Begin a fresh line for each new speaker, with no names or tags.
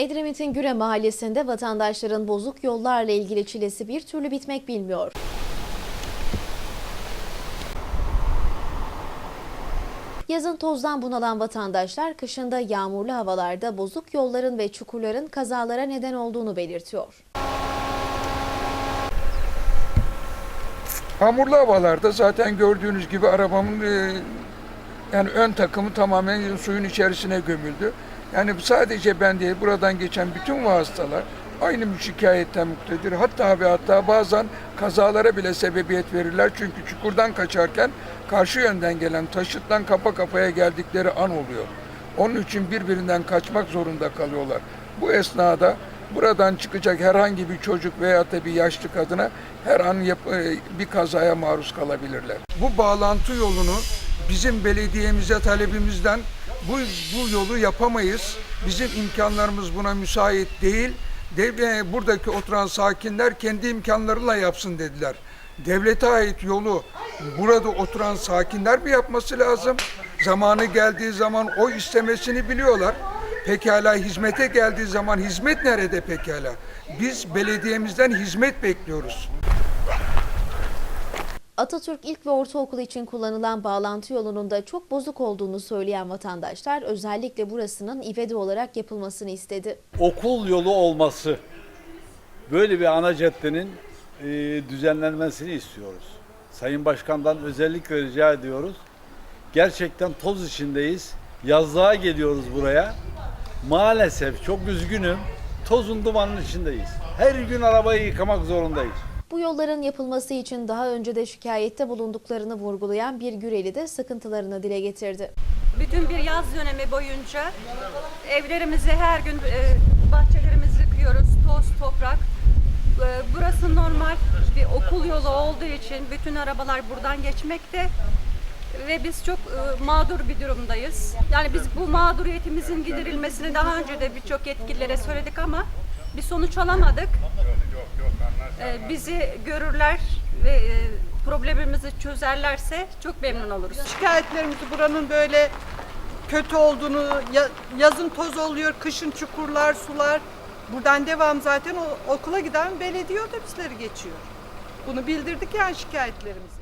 Edremit'in Güre mahallesinde vatandaşların bozuk yollarla ilgili çilesi bir türlü bitmek bilmiyor. Yazın tozdan bunalan vatandaşlar kışında yağmurlu havalarda bozuk yolların ve çukurların kazalara neden olduğunu belirtiyor.
Hamurlu havalarda zaten gördüğünüz gibi arabamın e, yani ön takımı tamamen suyun içerisine gömüldü. Yani sadece ben değil buradan geçen bütün vasıtalar aynı şikayetten muktedir. Hatta ve hatta bazen kazalara bile sebebiyet verirler. Çünkü çukurdan kaçarken karşı yönden gelen taşıttan kafa kafaya geldikleri an oluyor. Onun için birbirinden kaçmak zorunda kalıyorlar. Bu esnada buradan çıkacak herhangi bir çocuk veya da bir yaşlı kadına her an e, bir kazaya maruz kalabilirler. Bu bağlantı yolunu bizim belediyemize talebimizden bu, bu yolu yapamayız. Bizim imkanlarımız buna müsait değil. Devle, buradaki oturan sakinler kendi imkanlarıyla yapsın dediler. Devlete ait yolu burada oturan sakinler mi yapması lazım? Zamanı geldiği zaman o istemesini biliyorlar. Pekala hizmete geldiği zaman hizmet nerede pekala? Biz belediyemizden hizmet bekliyoruz.
Atatürk İlk ve Ortaokulu için kullanılan bağlantı yolunun da çok bozuk olduğunu söyleyen vatandaşlar özellikle burasının ivedi olarak yapılmasını istedi.
okul yolu olması böyle bir ana caddenin e, düzenlenmesini istiyoruz. Sayın Başkan'dan özellikle rica ediyoruz. Gerçekten toz içindeyiz. Yazlığa geliyoruz buraya. Maalesef çok üzgünüm. Tozun dumanın içindeyiz. Her gün arabayı yıkamak zorundayız.
Bu yolların yapılması için daha önce de şikayette bulunduklarını vurgulayan bir Güreli de sıkıntılarını dile getirdi.
Bütün bir yaz dönemi boyunca evlerimizi her gün e, bahçelerimizi yıkıyoruz, toz, toprak. E, Burası normal bir okul yolu olduğu için bütün arabalar buradan geçmekte ve biz çok e, mağdur bir durumdayız. Yani biz bu mağduriyetimizin giderilmesini daha önce de birçok yetkililere söyledik ama bir sonuç alamadık. E, Bizi görürler ve e, problemimizi çözerlerse çok memnun oluruz.
şikayetlerimizi buranın böyle kötü olduğunu, ya- yazın toz oluyor, kışın çukurlar, sular. Buradan devam zaten o okula giden belediye otobüsleri geçiyor. Bunu bildirdik yani şikayetlerimizi.